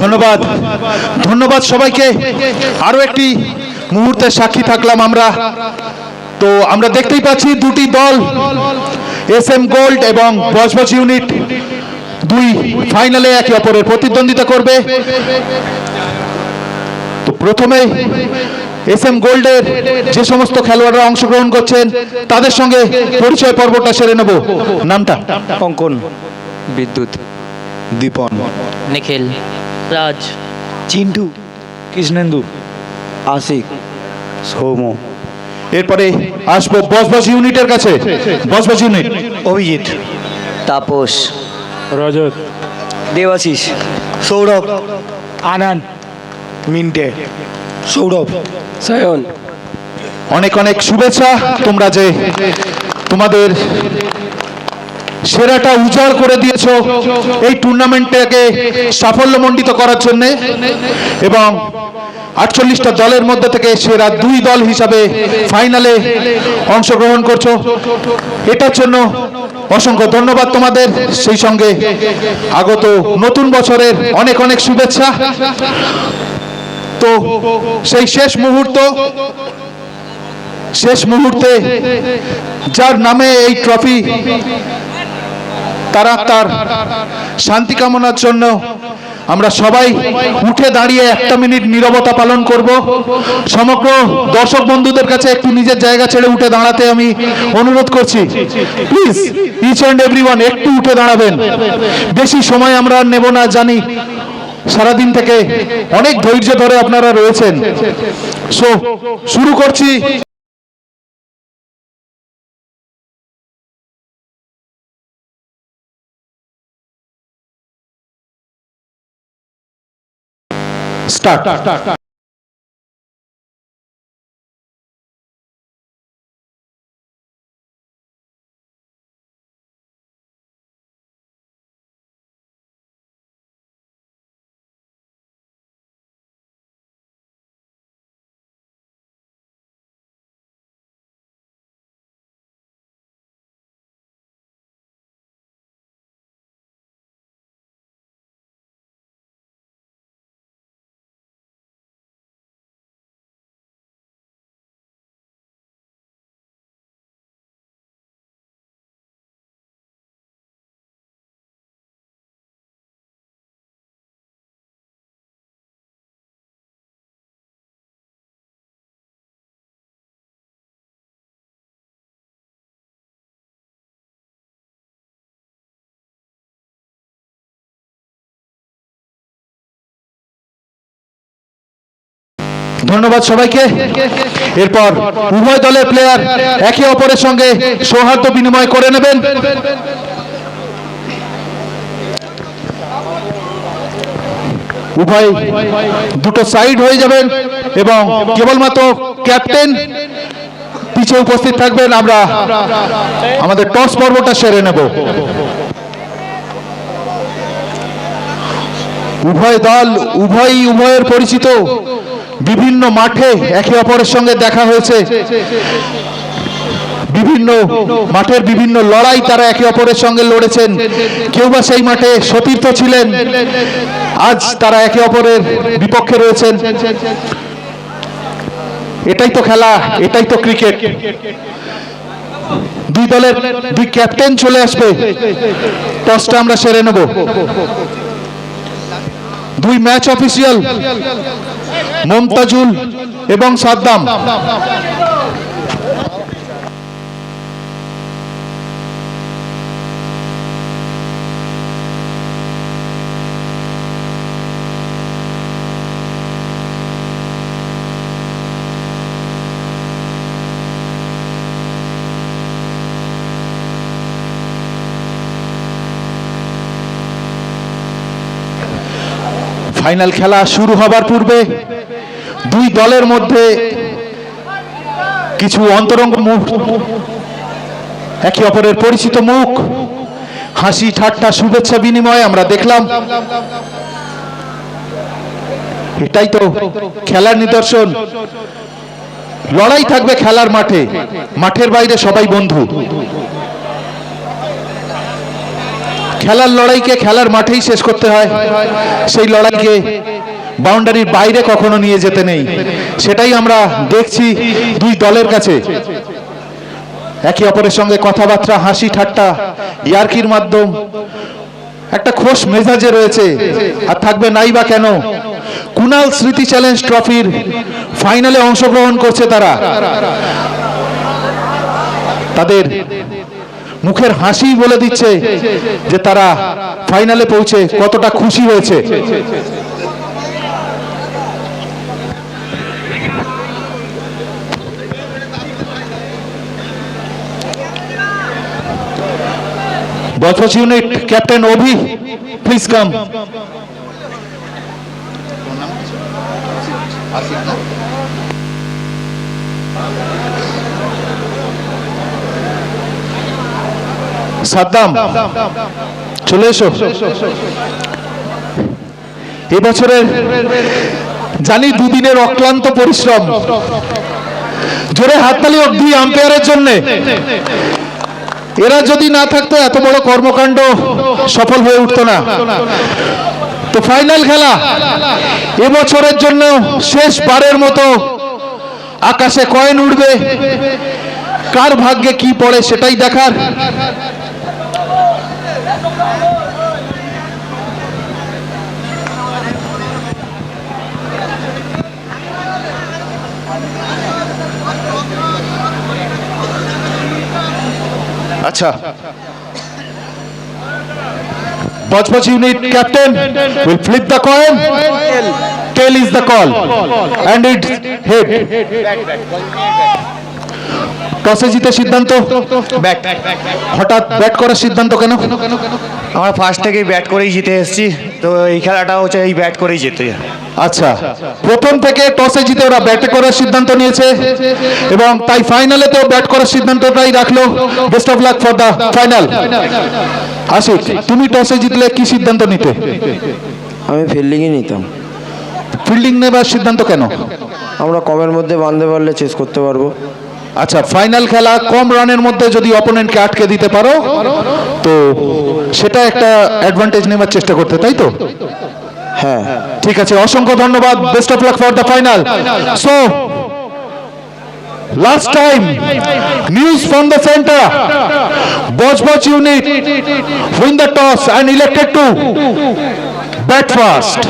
ধন্যবাদ। ধন্যবাদ সবাইকে। আরও একটি মুহূর্তের সাক্ষী থাকলাম আমরা। তো আমরা দেখতেই পাচ্ছি দুটি দল এস এম গোল্ড এবং বজবজ ইউনিট দুই ফাইনালে একে অপরের প্রতিদ্বন্দ্বিতা করবে। তো প্রথমে এস এম গোল্ডের যে সমস্ত খেলোয়াড়রা অংশগ্রহণ করছেন তাদের সঙ্গে পরিচয় পর্বটা সেরে নেব। নামটা? অঙ্কন বিদ্যুৎ দীপন নিখিল। রাজ। চিন্টু কৃষ্ণেন্দু আশিক সৌম এরপরে আসব বজবজ ইউনিটের কাছে। বজবজ ইউনিট। অভিজিৎ তাপস রজত দেবাশিস সৌরভ আনন্দ মিন্টে সৌরভ সায়ন। অনেক অনেক শুভেচ্ছা। তোমরা যে তোমাদের সেরাটা উজাড় করে দিয়েছ এই টুর্নামেন্টটাকে সাফল্যমণ্ডিত করার জন্য। এবং আটচল্লিশটা দলের মধ্যে থেকে সেরা দুই দল হিসাবে ফাইনালে অংশগ্রহণ করছ। এটার জন্য অসংখ্য ধন্যবাদ তোমাদের। সেই সঙ্গে আগত নতুন বছরের অনেক অনেক শুভেচ্ছা। তো সেই শেষ মুহূর্ত, শেষ মুহূর্তে যার নামে এই ট্রফি তারা তার শান্তি কামনার জন্য আমরা সবাই উঠে দাঁড়িয়ে একটা মিনিট নীরবতা পালন করব। সমগ্র দর্শক বন্ধুদের কাছে একটু নিজের জায়গা ছেড়ে উঠে দাঁড়াতে আমি অনুরোধ করছি। প্লিজ ইচ অ্যান্ড এভরি একটু উঠে দাঁড়াবেন। বেশি সময় আমরা নেব না, জানি সারাদিন থেকে অনেক ধৈর্য ধরে আপনারা রয়েছেন। সো শুরু করছি। স্টার্ট ধন্যবাদ সবাইকে। এরপর উভয় দলের প্লেয়ার একে অপরের সঙ্গে সৌহার্দ্য বিনিময় করে নেবেন। উভয় দুটো সাইড হয়ে যাবেন এবং কেবলমাত্র ক্যাপ্টেন পিছে উপস্থিত থাকবেন। আমরা আমাদের টস পর্বটা সেরে নেব। উভয় দল, উভয়ই উভয়ের পরিচিত। বিভিন্ন মাঠে একে অপরের সঙ্গে দেখা হয়েছে। বিভিন্ন মাঠের বিভিন্ন লড়াই তারা একে অপরের সঙ্গে লড়েছেন। কেউ বা সেই মাঠে সতীর্থ ছিলেন। আজ তারা একে অপরের বিপক্ষে রয়েছেন। এটাই তো খেলা, এটাই তো ক্রিকেট। দুই দলের দুই ক্যাপ্টেন চলে আসবে। টসটা আমরা সেরে নেব। দুই ম্যাচ অফিসিয়াল মমতাজুল এবং সাদ্দাম। ফাইনাল খেলা শুরু হবার পূর্বে দুই দলের মধ্যে কিছু অন্তরঙ্গ মুখ একে অপরের পরিচিত মুখ, হাসি, ঠাট্টা, শুভেচ্ছা, বিনিময় আমরা দেখলাম। এটাই তো খেলার নিদর্শন। লড়াই থাকবে খেলার মাঠে। মাঠের বাইরে সবাই বন্ধু। খেলার লড়াইকে খেলার মাঠেই শেষ করতে হয়। সেই লড়াইকে বাউন্ডারির বাইরে কখনো নিয়ে যেতে নেই। সেটাই আমরা দেখছি দুই দলের কাছে। একে অপরের সঙ্গে কথাবার্তা, হাসি, ঠাট্টা, ইয়ার্কির মাধ্যম। একটা খোশ মেজাজে রয়েছে। আর থাকবে নাই বা কেন? কুনাল স্মৃতি চ্যালেঞ্জ ট্রফির ফাইনালে অংশগ্রহণ করছে তারা। তাদের মুখের হাসি বলে দিচ্ছে যে তারা ফাইনালে পৌঁছে কতটা খুশি হয়েছে। Budge Budge unit captain Abhi please come Saddam, চলে এসো। এবছরের জানি দুদিনের অক্লান্ত পরিশ্রম, জোরে হাততালি দুই আম্পায়ারের জন্যে। এরা যদি না থাকতো, এত বড় কর্মকাণ্ড সফল হয়ে উঠতো না। তো ফাইনাল খেলা এবছরের জন্য শেষ শেষবারের মতো আকাশে কয়েন উঠবে কার ভাগ্যে কি পড়ে সেটাই দেখার আচ্ছা Budge Budge unit captain will flip the coin tail is the call and it head টসে জিতে সিদ্ধান্ত? ব্যাট হঠাৎ ব্যাট করার সিদ্ধান্ত কেন? আমরা ফার্স্ট থেকেই ব্যাট করেই জিতে এসেছি। তো এই খেলাটা হচ্ছে এই ব্যাট করেই জিতে আচ্ছা প্রথম থেকে টসে জিতে ওরা ব্যাটে করার সিদ্ধান্ত নিয়েছে এবং তাই ফাইনালে তো ব্যাট করার সিদ্ধান্তটাই রাখল। Best of luck for the final Ashik তুমি টসে জিতলে কি সিদ্ধান্ত নিতে? আমি ফিল্ডিংই নিতাম। ফিল্ডিং নেবার সিদ্ধান্ত কেন? আমরা কমের মধ্যে বাঁধতে পারলে চেস করতে পারব। আচ্ছা ফাইনাল খেলা কম রানের মধ্যে যদি অপোনেন্টকে আটকে দিতে পারো, তো সেটা একটা অ্যাডভান্টেজ নেবার চেষ্টা করতে, তাই তো? হ্যাঁ ঠিক আছে, অসংখ্য ধন্যবাদ best of luck for the final so last time news from the centre Budge Budge unit win the toss and elected to bat first